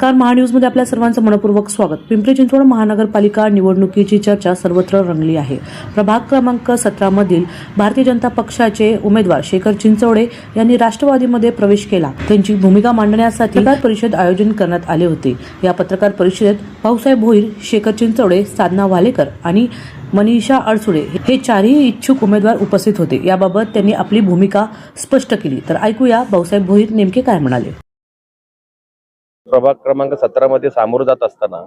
नमस्कार महान्यूजमध्ये आपल्या सर्वांचं मनपूर्वक स्वागत. पिंपरी चिंचवड महानगरपालिका निवडणुकीची चर्चा सर्वत्र रंगली आहे. प्रभाग क्रमांक सतरामधील भारतीय जनता पक्षाचे उमेदवार शेखर चिंचवडे यांनी राष्ट्रवादीमध्ये प्रवेश केला. त्यांची भूमिका मांडण्यासाठी पत्रकार परिषद आयोजन करण्यात आले होते. या पत्रकार परिषदेत भाऊसाहेब भोईर शेखर चिंचवडे साधना वालेकर आणि मनीषा अडसुडे हे चारही इच्छुक उमेदवार उपस्थित होते. याबाबत त्यांनी आपली भूमिका स्पष्ट केली. तर ऐकूया भाऊसाहेब भोईर नेमके काय म्हणाले. प्रभाग क्रमांक सतरामध्ये सामोरं जात असताना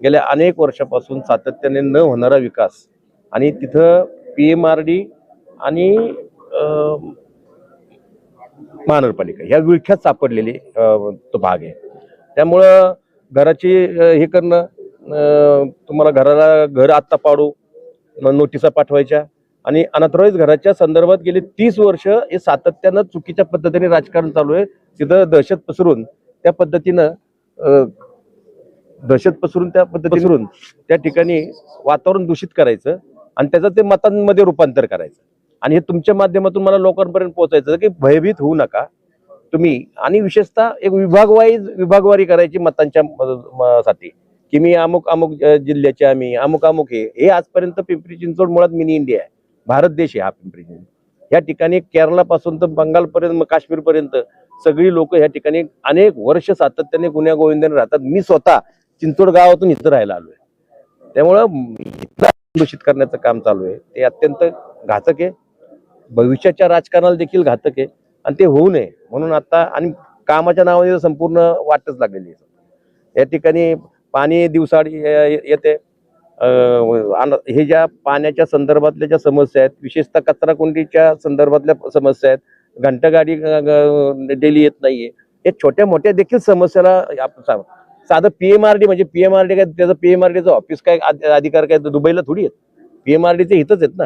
गेल्या अनेक वर्षापासून सातत्याने न होणारा विकास आणि तिथं पी एम आर डी आणि महानगरपालिका ह्या विळख्यात सापडलेली तो भाग आहे. त्यामुळं घराची हे करणं तुम्हाला घराला घर आत्ता पाडू नोटिसा पाठवायच्या आणि अनाथराईज घराच्या संदर्भात गेली तीस वर्ष हे सातत्यानं चुकीच्या पद्धतीने राजकारण चालू आहे. तिथं दहशत पसरून त्या पद्धतीनं दहशत पसरून त्या पद्धतीनं त्या ठिकाणी वातावरण दूषित करायचं आणि त्याचं ते मतांमध्ये रूपांतर करायचं. आणि हे तुमच्या माध्यमातून मला लोकांपर्यंत पोहोचायचं की भयभीत होऊ नका. तुम्ही आणि विशेषतः एक विभागवाईज विभागवारी करायची मतांच्या साठी. की मी अमुक अमुक जिल्ह्याचे आम्ही अमुक अमुक हे हे आजपर्यंत पिंपरी चिंचवड मुळात मिनी इंडिया आहे. भारत देश आहे हा पिंपरी चिंचवड. या ठिकाणी केरळापासून तर बंगालपर्यंत काश्मीरपर्यंत सगळी लोक या ठिकाणी अनेक वर्ष सातत्याने गुन्ह्या गोविंदाने राहतात. मी स्वतः चिंचोड गावातून इथं राहायला आलोय. त्यामुळं दूषित करण्याचं काम चालू आहे. ते अत्यंत घातक आहे. भविष्याच्या राजकारणाला देखील घातक आहे. आणि ते होऊ नये म्हणून आता आणि कामाच्या नावाने संपूर्ण वाटच लागलेली आहे. या ठिकाणी पाणी दिवसाड येते. हे ज्या पाण्याच्या संदर्भातल्या ज्या समस्या आहेत विशेषतः कचराकुंडीच्या संदर्भातल्या समस्या आहेत घंटागाडी डेली येत नाहीये. हे छोट्या मोठ्या देखील समस्याला आपण साधं पीएमआरडी म्हणजे पीएमआरडी काय त्याचं पीएमआरडीचं ऑफिस काय अधिकार काय दुबईला थोडी आहेत. पीएमआरडीचे इथंच आहेत ना.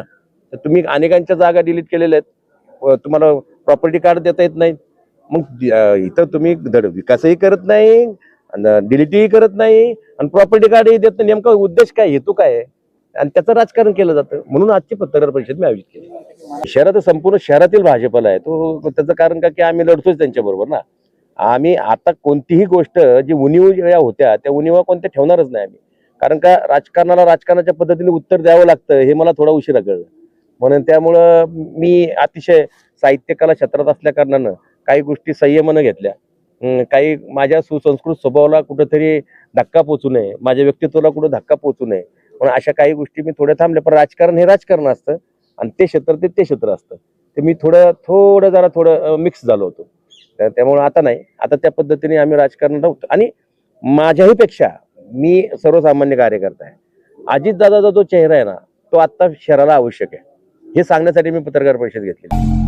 तर तुम्ही अनेकांच्या जागा डिलीट केलेल्या आहेत. तुम्हाला प्रॉपर्टी कार्ड देता येत नाही. मग इथं तुम्ही धड विकासही करत नाही डिलीटही करत नाही आणि प्रॉपर्टी कार्डही देत नाही. नेमका उद्देश काय हेतू काय आहे? आणि त्याचं राजकारण केलं जातं. म्हणून आजची पत्रकार परिषद मी आयोजित केली. शहरात संपूर्ण शहरातील भाजपला आहे. तो त्याचं कारण का की आम्ही लढतोच त्यांच्याबरोबर ना. आम्ही आता कोणतीही गोष्ट जी उणीव ज्या होत्या त्या उणीवा कोणत्या ठेवणारच नाही आम्ही. कारण का राजकारणाला राजकारणाच्या पद्धतीने उत्तर द्यावं लागतं हे मला थोडा उशिरा कळलं. म्हणून त्यामुळं मी अतिशय साहित्य कला क्षेत्रात असल्या कारणानं काही गोष्टी संयमानं घेतल्या. काही माझ्या सुसंस्कृत स्वभावाला कुठंतरी धक्का पोचू नये माझ्या व्यक्तित्वाला कुठं धक्का पोचू नये म्हणून अशा काही गोष्टी मी थोड्या थांबल्या पण राजकारण हे राजकारण असतं आणि ते क्षेत्र ते ते क्षेत्र असतं. ते मी थोडं थोडं जरा थोडं मिक्स झालो होतो. त्यामुळं आता नाही. आता त्या पद्धतीने आम्ही राजकारण राहतो आणि माझ्याही पेक्षा मी सर्वसामान्य कार्यकर्ता आहे. अजित दादाचा जो चेहरा आहे ना तो आता शहराला आवश्यक आहे. हे सांगण्यासाठी मी पत्रकार परिषद घेतली